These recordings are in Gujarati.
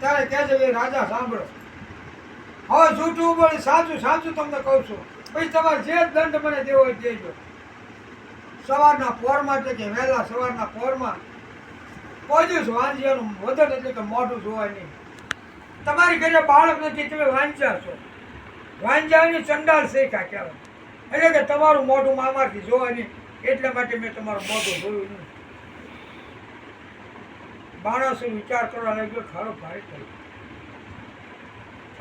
ત્યારે કહે છે કે રાજા, સાંભળો. હવે જૂઠું બોલે સાચું સાચું તમને કહું છું. પછી તમારે જે દંડ મને દેવો હોય દેજો સવારના પોરમાં એટલે કે વહેલા સવારના પોરમાં કોઈ દિવસ વાંજિયાનું વધન એટલે કે મોઢું જોવાય નહીં. તમારી ઘરે બાળક નથી, તમે વાંચ્યા છો. વાંજાની ચંડાલ શેખા કહેવાય. એટલે કે તમારું મોઢું મામાથી જોવાય નહીં, એટલા માટે મેં તમારું મોઢું જોયું નહીં. માણસો વિચાર કરવા લાગ્યો ખરો ભારે થયો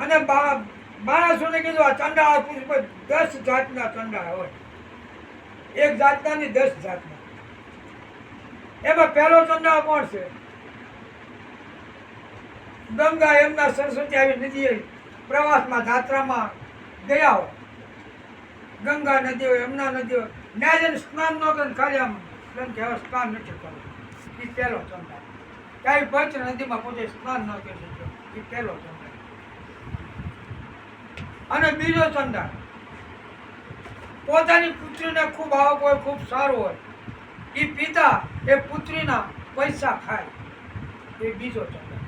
અને માણસોને કીધું, આ ચંદા પુષ્પ દસ જાતના ચંડા હોય. એક જાતના ની દસ જાતના. એમાં પહેલો ચંડાળ કોણ છે? ગંગા એમના સરસ્વતી આવી નદીએ પ્રવાસમાં, જાત્રામાં ગયા હોય. ગંગા નદી હોય એમના નદી હોય સ્નાન ન કરીને ખાલી આમ સ્નાન નથી કરવું. એ પહેલો ચંડાળ ક્યાંય પંચ નદીમાં પોતે સ્નાન ન કરી શક્યો એ પહેલો ચંડાળ અને બીજો ચંડાળ પોતાની પુત્રીને ખૂબ આવક હોય, ખૂબ સારું હોય, એ પિતા એ પુત્રીના પૈસા ખાય. એ બીજો ચંડાળ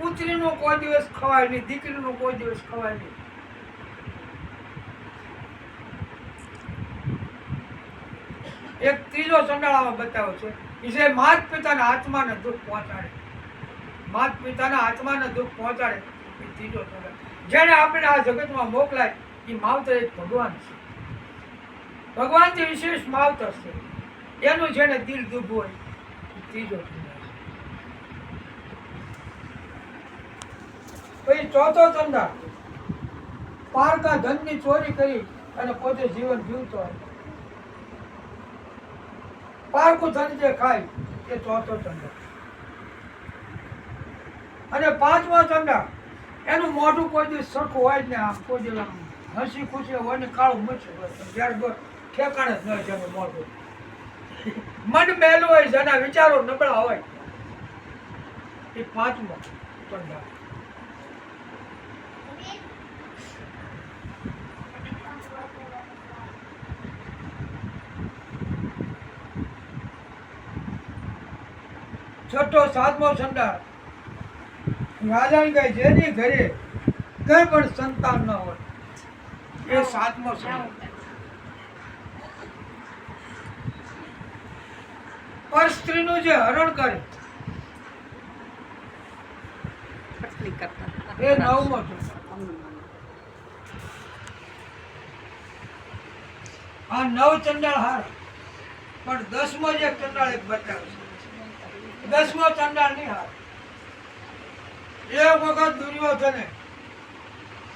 પુત્રીનો કોઈ દિવસ ખવાય નહીં, દીકરીનો કોઈ દિવસ ખવાય નહીં. એક ત્રીજો સંડાળામાં બતાવ્યો છે. છે માત પિતાના આત્માને દુઃખ પહોંચાડે. માત પિતાના આત્માને દુઃખ પહોંચાડે એ ત્રીજો ચંડાળ જેને આપણે આ જગતમાં મોકલાય, એ માવતર એક ભગવાન છે. ભગવાનથી વિશેષ માવતર છે. એનું જેને દિલ દુઃખ હોય, એ ત્રીજો પછી ચોથો ધંધા. પારકા ધનની ચોરી કરી અને પોતે જીવન જીવતો હોય પારકું ધન જે ખાય, એ ચોથો ચંડા અને પાંચમો ચંડા એનું મોઢું કોઈ દિવસ સરખું હોય જ ને આમ, કોઈ દિવસ હસી ખુશી હોય ને કાળું હોય જ્યારે ઠેકાણે જ ન હોય જેનું મોઢું. મન મેલું હોય, જેના વિચારો નબળા હોય, એ પાંચમો ચંડા છઠ્ઠો સાતમો ચંડા રાજાની કહે જેની ઘરે કઈ પણ સંતાન ન હોય એ સાતમો પર સ્ત્રીનું જે હરણ કરે એ નવમો આ નવ ચંડાળ હાર પણ દસમો જે ચંડાળ એક બતાવે છે. દસમો ચંડાળ નહીં હાર એક વખત દુર્યોધને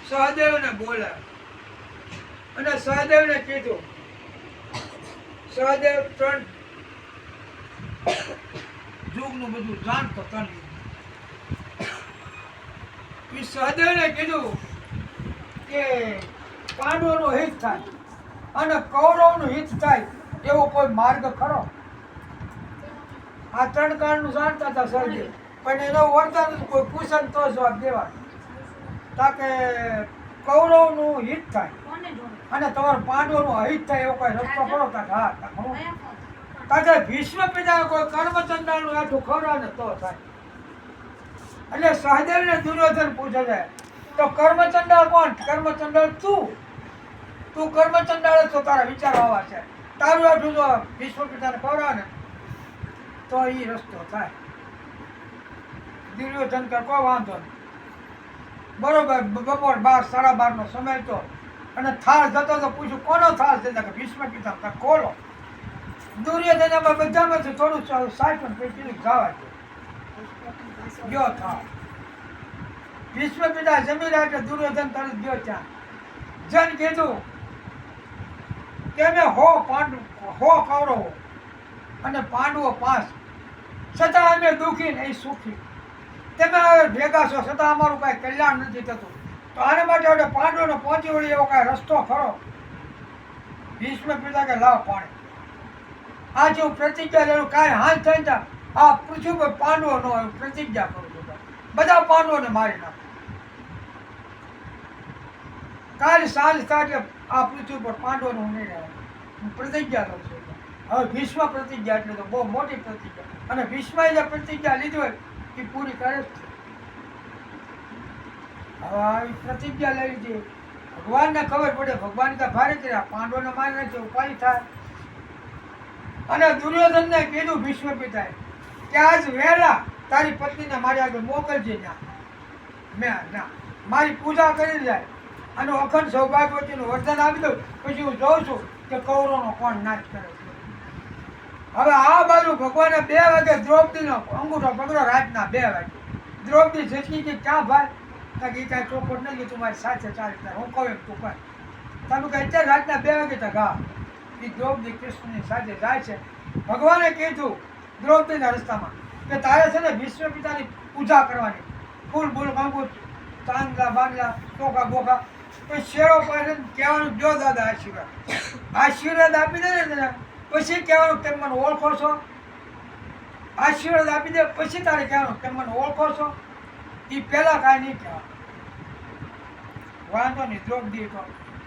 સહદેવને બોલ્યા. અને સહદેવને કીધું, સહદેવ ત્રણ જુગનું બધું જાણતો એ સહદેવને કીધું કે પાંડવોનું હિત થાય અને કૌરવનું હિત થાય એવો કોઈ માર્ગ ખરો? આ ત્રણ કાળનું જાણતા હતા સરદી પણ એનો વર્તન કોઈ પૂછન તો જવાબ દેવા તાકે કૌરવનું હિત થાય. અને તમારું પાંડવનું અહિત થાય એવો કોઈ રસ્તો કરો તાકે હા તાકે ભીષ્મ પિતા કોઈ કર્મચંદ્રનું આઠું ખરો ને તો થાય. એટલે સહદેવને દુર્યોધન પૂછે છે તો કર્મચંડાળ કોણ? કર્મચંડાળ તું? તું કર્મચંડાળ તો તારા વિચાર આવવા છે. તારું આટલું જો ભીષ્મ પિતાને ખવડાવે ને તો એ રસ્તો થાય. દુર્યોધન કે કોઈ વાંધો નહીં. બરોબર બપોર બાર, સાડા બારનો સમય તો. અને થાળ જતો તો પૂછ્યું, કોનો થાળ છે? કે ભીષ્મ પિતા કે ખોલો બધામાં બધામાંથી થોડું સાચું કીધું જવા દે. ગયો થાળ. ભીષ્મ પિતા જમી રહ્યા દુર્યોધન તરત ગયો ત્યાં. જન કીધું કે અમે હો પાંડુ, હો કૌરવો અને પાંડવો પાસ. છતાં અમે દુઃખી નહીં સુખી. તમે હવે ભેગા છો, છતાં અમારું કાંઈ કલ્યાણ નથી થતું. તો આના માટે આપણે પાંડવોને પહોંચી વળી એવો કાંઈ રસ્તો ખરો? ભીષ્મ પિતા કે લાવ પાણી. આ હું પ્રતિજ્ઞા લેવું કાંઈ હાથ થઈ જા આ પૃથ્વી પર પાંડવો ન હોય, પ્રતિજ્ઞા કરું છું બધા પાંડવોને મારી નાખો. કાલ સાંજ થાય આ પૃથ્વી પર પાંડવોનું રહે હું પ્રતિજ્ઞા કરું છું. હવે વિશ્વ પ્રતિજ્ઞા એટલે તો બહુ મોટી પ્રતિજ્ઞા. અને વિશ્વએ જે પ્રતિજ્ઞા લીધી હોય, એ પૂરી કરે જ હવે આવી પ્રતિજ્ઞા લેવી છે ભગવાનને ખબર પડે, ભગવાન તો ભારે કર્યા, પાંડવોને મારી નાખ્યો ઉપાય થાય. અને દુર્યોધનને કીધું ભીષ્મ પિતાએ, કે આજ વહેલા તારી પત્નીને મારી આગળ મોકલજે ના મેં ના મારી પૂજા કરી જાય અને અખંડ સૌભાગ્યવતીનું વરદાન આપી દઉં. પછી હું જોઉં છું કે કૌરવનો કોણ નાશ કરે છે. હવે આ બાજુ ભગવાને બે વાગે દ્રૌપદીનો અંગૂઠો પકડો રાતના બે વાગે. દ્રૌપદી જેટકી કે ક્યાં ભાઈ? એ કાંઈ ચોખવટ નહીં તું મારી સાથે ચાલે ત્યારે હું કહું તું કર તમે કહે અત્યારે રાતના બે વાગે તો ઘા. એ દ્રૌપદી કૃષ્ણની સાથે જાય છે. ભગવાને કીધું દ્રૌપદીના રસ્તામાં કે તારે છે ને વિશ્વ પિતાની પૂજા કરવાની. ફૂલ ફૂલ કંકુ ચાંદલા બાંદલા ટોકા બોકા એ શેરો પાસે કહેવાનું, જો દાદા આશીર્વાદ. આશીર્વાદ આપી દે ને પછી કહેવાનું તેમ મને ઓળખો છો? આશીર્વાદ આપી દે, પછી તારે કહેવાનું તેમ મને ઓળખો છો? એ પહેલાં કાંઈ નહીં કહેવાનું. વાંધો નહીં દ્રૌપદી તો.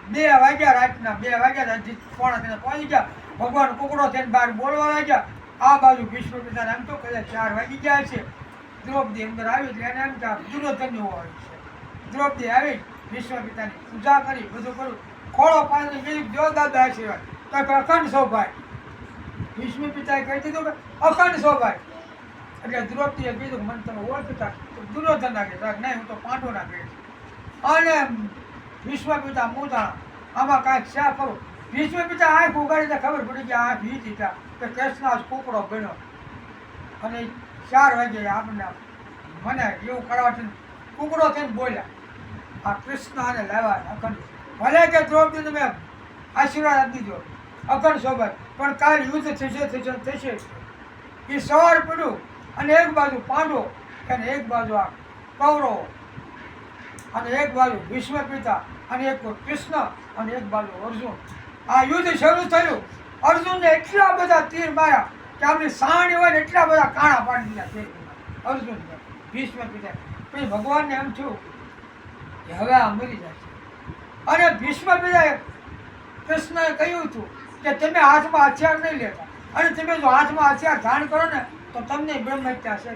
બે વાગ્યા રાતના, બે વાગ્યા રાજી પોણા તેને પહોંચી ગયા. ભગવાન કુકડો થઈને બહાર બોલવા લાગ્યા. આ બાજુ વિષ્ણુ પિતાને આમ તો કદાચ ચાર વાગી ગયા છે દ્રૌપદી અંદર આવી એટલે એને એમ કે દુર્યોધન હોય છે. દ્રૌપદી આવી, વિષ્ણુ પિતાની પૂજા કરી, બધું કર્યું. ખોળો પાણી કીધું, જો દાદા આશીર્વાદ. તો અખંડ સૌભાગ્ય ભીષ્મ પિતાએ કહી દીધું કે અખંડ સૌભાગ્ય એટલે દ્રૌપદીએ કીધું મને તમે ઓળખતા તો દુર્યોધન ના કહેતા નહીં, હું તો પાંડવો ના કહે અને વિશ્વ પિતા મોજાણા આમાં કાંઈક શા કરું વિશ્વ પિતા આંખ ઉગાડીને ખબર પડી કે આંખ વી દીધા કે કૃષ્ણ કુકડો બન્યો. અને ચાર વાગે આપણને મને એવું કરવાથી કુકડો થઈને બોલ્યા, આ કૃષ્ણ અને લાવ્યા અખંડ. ભલે કે દ્રૌપદી તમે આશીર્વાદ આપી દીધો. અખંડ સોબર. પણ કાલ યુદ્ધ થશે થશે થશે. એ સવાર પડ્યું અને એક બાજુ પાંડવો અને એક બાજુ આ કૌરવો અને એક બાજુ ભીષ્મ પિતા અને એક કૃષ્ણ અને એક બાજુ અર્જુન. આ યુદ્ધ શરૂ થયું. અર્જુનને એટલા બધા તીર માર્યા કે આપણી સાણી હોય ને એટલા બધા કાણા પાડી દીધા તીર અર્જુન ભીષ્મ પિતા પછી ભગવાનને એમ થયું કે હવે આ મરી જાય અને ભીષ્મ પિતાએ કૃષ્ણએ કહ્યું હતું કે તમે હાથમાં હથિયાર નહીં લેતા. અને તમે જો હાથમાં હથિયાર ધારણ કરો ને, તો તમને બ્રહ્મહત્યા છે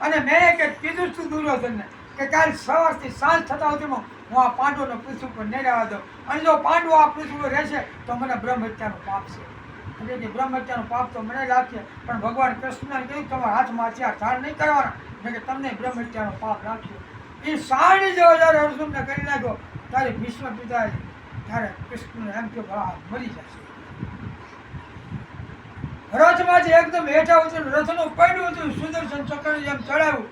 અને મેં કે કીધું છું દુર્યોધનને કે કાલ સવારથી સાંજ થતા સુધીમાં હું આ પાંડવોને પૃથ્વી પર નહીં રહેવા દઉં. અને જો પાંડવો આ પૃથ્વી પર રહેશે, તો મને બ્રહ્મહત્યાનો પાપ છે. એટલે બ્રહ્મહત્યાનો પાપ તો મને લાગશે, પણ ભગવાન કૃષ્ણને કહ્યું, તમારા હાથમાં હથિયાર ધારણ નહીં કરવાના. એટલે કે, તમને બ્રહ્મહત્યાનો પાપ લાગશે. એ સાણી જેવો જ્યારે અર્જુનને કરી નાખ્યો, ત્યારે ભીષ્મ પિતાએ ત્યારે કૃષ્ણને એમ કે મરી જશે. રથમાંથી એકદમ હેઠા ઉતર્યું રથનું પડ્યું હતું, સુદર્શન ચક્ર જેમ ચડાવ્યું.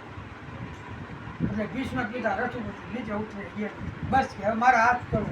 એટલે ભીષ્મ કીધા, રથ નીચે ઉતરે બસ કે હવે મારા હાથ કરો.